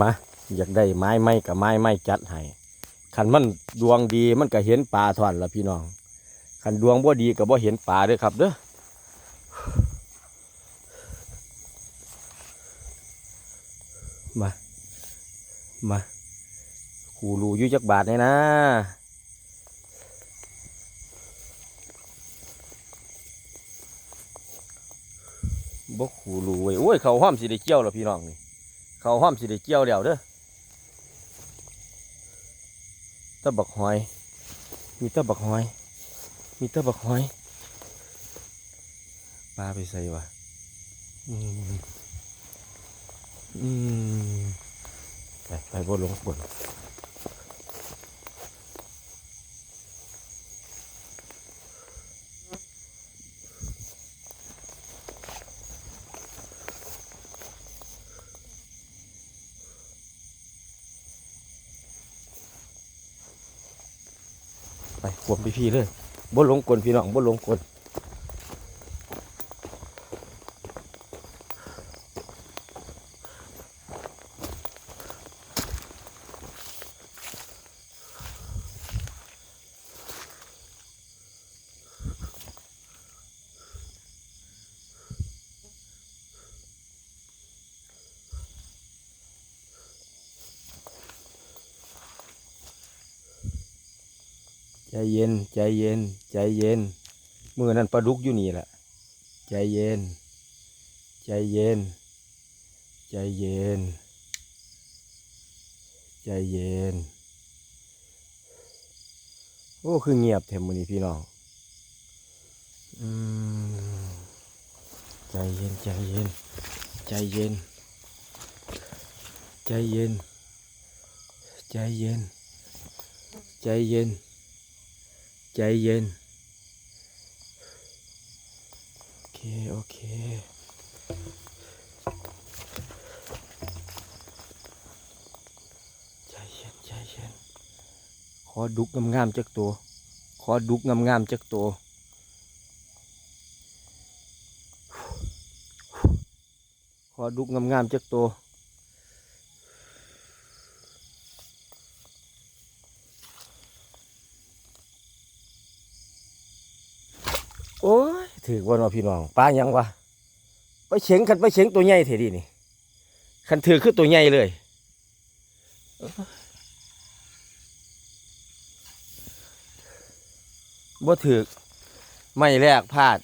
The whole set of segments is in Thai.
มาอยากได้ไม้ไม้กับไม้ไม้จัดให้คันมันดวงดีมันก็เห็นปลาท่อนละพี่น้องคันดวงบ่ดีก็บ่เห็นปลาเด้อครับเด้อมามาขูรูยู่จักบาทเนี่ยนะบ่ขูรูเว้ยโอ้ยเขาห้อมสิได้เกี่ยวล้วพี่น้องนี่ เขาห้อมสิได้เกี่ยวแล้วเด้อตะบักหอย มีตะบักหอย มีตะบักหอยปลาไปใส่วะอืมอืมไปไปบ่ลงบน ไปขวมพี่ๆเลยบ่ลงกลพี่น้องบ่ลงกล เย็น ใจเย็น ใจเย็นมือนั้นปลาดุกอยู่นี่แหละ ใจเย็น ใจเย็น ใจเย็น ใจเย็น โอ้ คือเงียบแถมมือนี้พี่น้อง อืม ใจเย็น ใจเย็น ใจเย็น ใจเย็น ใจเย็น ใจเย็น ใจเย็น โอเค โอเคใจเย็นใจเย็นขอดุกงามๆจากตัว ขอดุกงามๆจากตัวขอดุกงามๆจากตัว โอ้ย ถือว่าเนาะพี่น้องปลายังวะไปเฉียงคันไปเฉียงตัวใหญ่เถดินี่คันถือคือตัวใหญ่เลยบ่ถือไม่แรกพลาด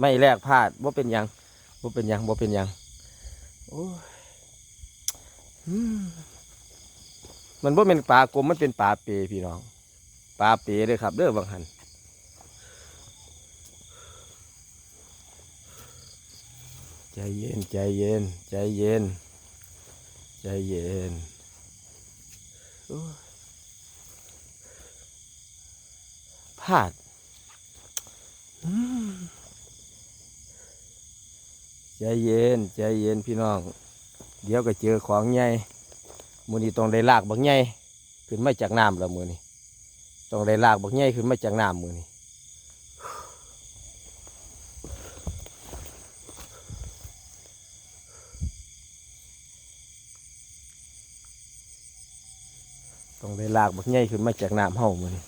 ไม่แรกพลาดบ่เป็นยังบ่เป็นยังบ่เป็นยังโอ้ยอืมมันบ่เป็นปลากลมมันเป็นปลาเปพี่น้องปลาเปเลยครับเด้อบางหัน ใจเย็น ใจเย็น ใจเย็น ใจเย็นโอ้ยพลาดใจเย็น ใจเย็นพี่น้อง เดี๋ยวก็เจอของใหญ่มือนี้ต้องได้ลากบักใหญ่ขึ้นมาจากน้ำแล้วมือนี้ต้องได้ลากบักใหญ่ขึ้นมาจากน้ำมือนี้ ได้ลากบักใหญ่ขึ้นมาจากน้ำเฮามือนี้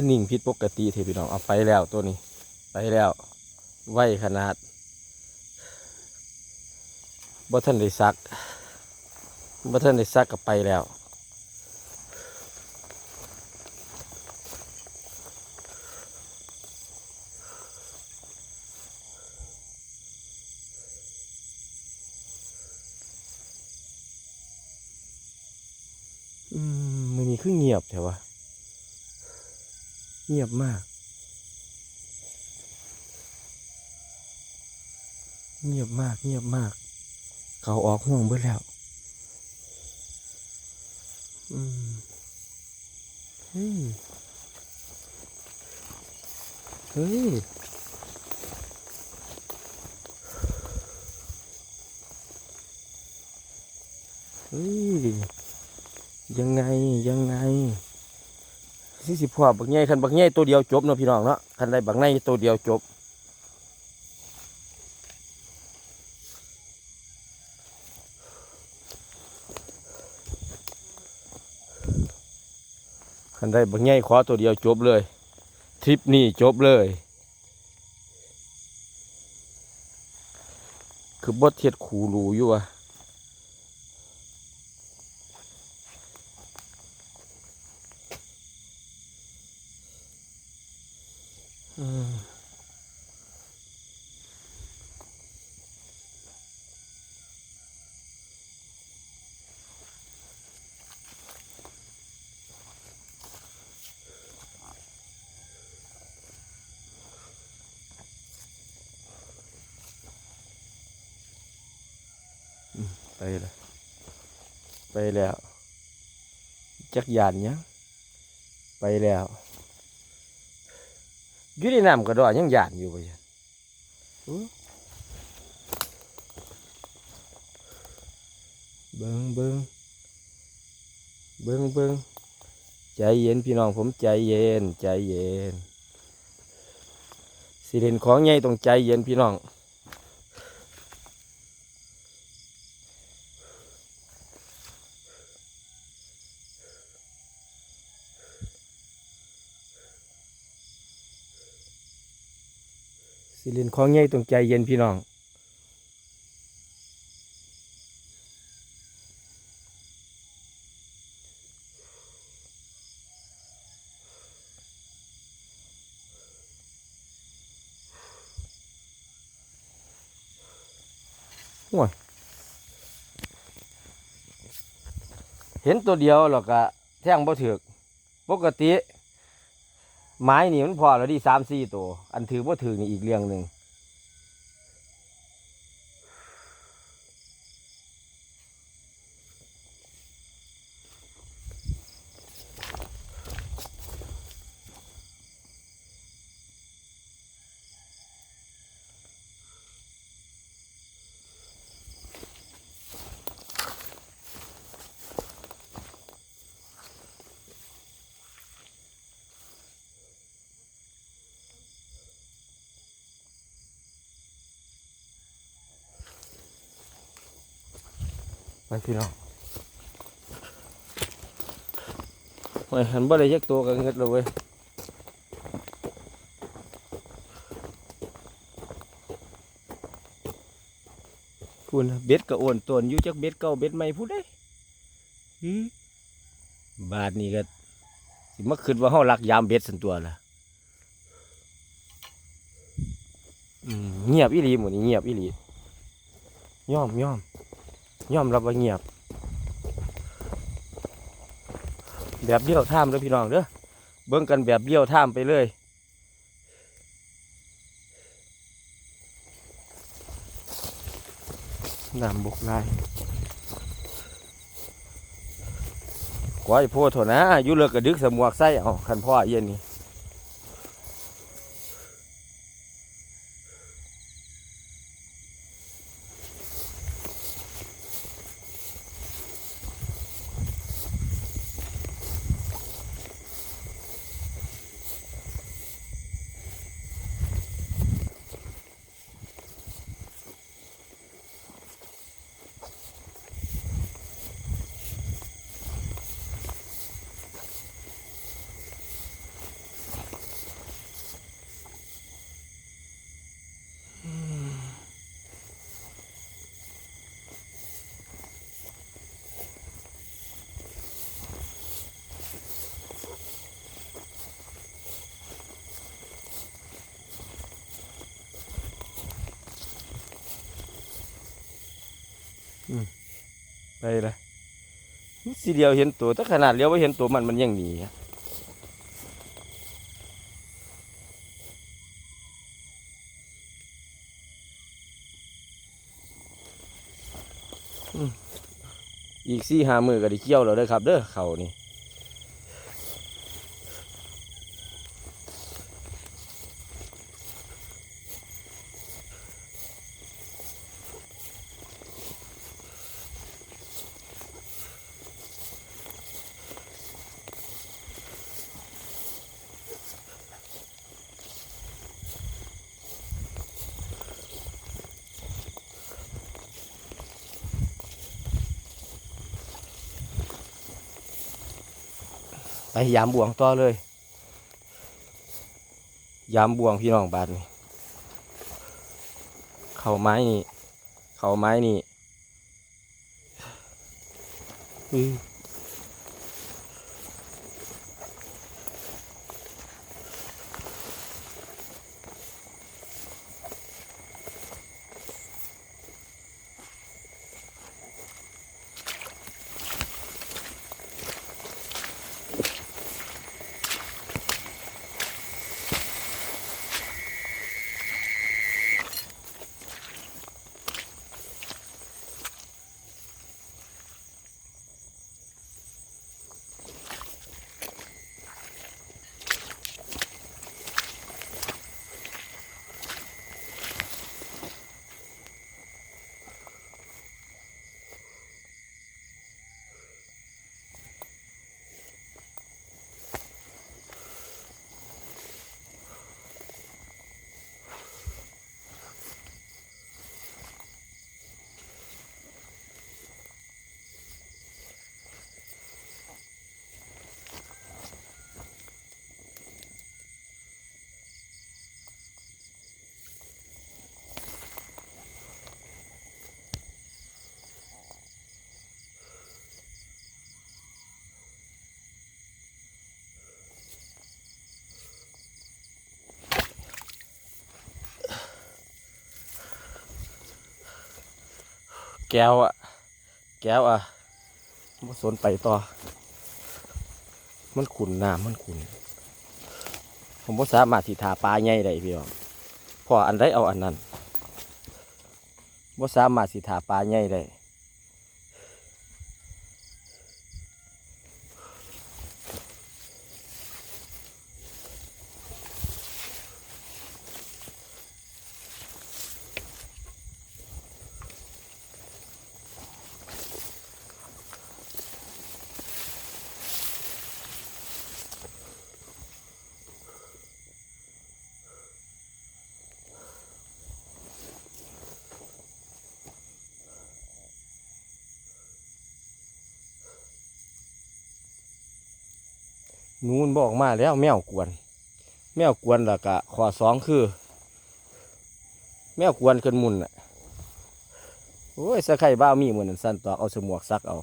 คือนิ่งผิดปกติเทพี่น้องเอาไปแล้วตัวนี้ ไปแล้วไวขนาดบ่ทันได้ซักบ่ทันได้ซักก็ไปแล้วอืมมันนี้คือเงียบแต่ว่า เงียบมาก เงียบมาก เงียบมาก เขาออกห่วงเบิดแล้ว อืมเฮ้ย เฮ้ยเฮ้ยยังไงยังไง สิสิบพ่อบักใหญ่คันบักใหญ่ตัวเดียวจบเนาะพี่น้องเนาะคันได้บักใหญ่ตัวเดียวจบคันได้บางแง่ขอตัวเดียวจบเลยทริปนี้จบเลย คือบดเทียดขูรูอยู่อะ อืมไปแล้วไปแล้ว จักยานยังไปแล้ว อยู่ในน้ำกระดอยังยานอยู่ไปยันอื้อเบิงเบิงเบิงเบิงใจเย็นพี่น้องผมใจเย็น ใจเย็นสิเล่นของใหญ่ต้องใจเย็นพี่น้อง สิลินของใหญ่ต้องใจเย็นพี่น้องห่วยเห็นตัวเดียวหรอกก็แท่งบ่ถือกปกติ ไม้นี่มันพอแล้วดีสามสี่ตัว อันถือว่าถือนี่อีกเรื่องหนึ่ง ไปพี่น้องโอ้ยหันบ่ได้ยักตัวกันเงิดเลยเว้ยพูดนะเบ็ดก็อ้วนตวนอยู่จักเบ็ดเก่าเบ็ดใหม่พูดได้หือบาทนี้ก็สิมาคิดว่าเฮารักยามเบ็ดสันตัวล่ะอืมเงียบอีหลีหมดนี่เงียบอีหลีย่อมย่อม ย่อมรับว่าเงียบ แบบเลี้ยวท่ามเด้อพี่น้องเด้อเบิ่งกันแบบเลี้ยวท่ามไปเลยน้ำบกลายก้อยโพดโถนะอยู่เลิกกระดึกสมวกไส้เอาคันพ่อเย็นนี่ ไปละสีเดียวเห็นตัวถ้าขนาดเลี้ยวไปเห็นตัวมันมันยังหนีอีกสี่หามือก็ได้เกี่ยวแล้วเด้อครับ เด้อเขานี่ ยามบ่วงต่อเลย ยามบ่วงพี่น้องบาดนี่เขาไม้นี่ เขาไม้นี่ แก้วอะแก้วอะมาสนไปต่อ มันขุนน้ำมันขุนผมบ่สามารถสิทาปลาใหญ่ได้พี่น้องพออันใดเอาอันนั้นบ่สามารถสิทาปลาใหญ่ได้ นูนบอกมาแล้วแมวกวน แมวกวนแล้วก็ข้อสองคือ แมวกวนเกินมุนอะโอ้ยสะไข่บ้ามีเหมือนสั้นตอกเอาสมวกซักเอา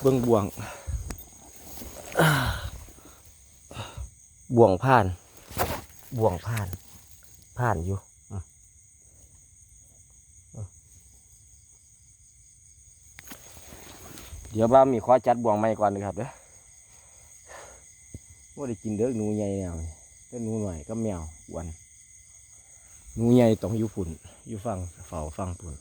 เบิ้งบ่วง บ่วงผ่าน บ่วงผ่าน ผ่านอยู่ เดี๋ยวบ้ามีขอจัดบ่วงใหม่ก่อนนะครับเด้อว่าได้กินเด้อหนูใหญ่แนวนี่แต่หนูหน่อยก็แมวอ้วันหนูใหญ่ต้องอยู่ฝุ่นอยู่ฟังเฝ้าฟังปุ่น